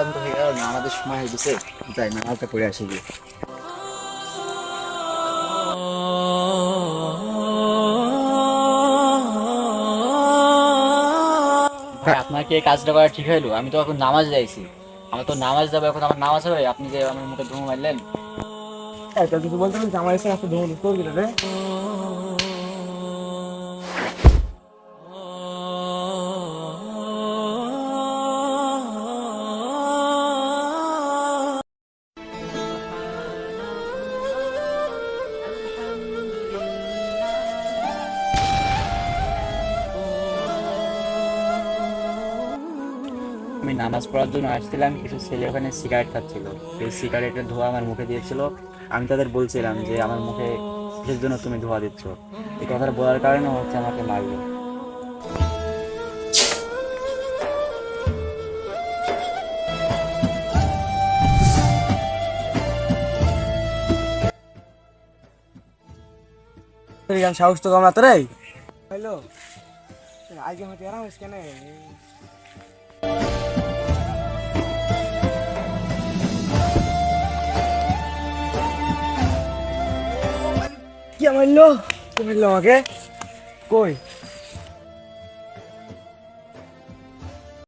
অত্যন্ত হয়ে গেল। না আমাদের সময় হয়ে গেছে। যাই নামাজটা পড়ে আসি গিয়ে। আপনার কি এই কাজটা করা ঠিক হইল? আমি তো এখন নামাজ যাইছি। আমার তো নামাজ যাব এখন আমার নামাজ হবে। আপনি যে আমার মুখে ধুমো মারলেন। এত কিছু বলতে পারিস আমার এসে আসতে ধরুন করবি রে। আমি নামাজ পড়ার জন্য আসছিলাম, কিছু ছেলে ওখানে সিগারেট খাচ্ছিল। এই সিগারেটের ধোঁয়া আমার মুখে দিয়েছিল। আমি তাদের বলছিলাম যে, আমার মুখে কিসের জন্য তুমি ধোঁয়া দিচ্ছ? এই কথাটা বলার কারণে হচ্ছে আমাকে মারলো। সাহস তো কম না হ্যালো। আজকে হতে আরাম কেন? কি মারলো কি মারলো আমাকে কই?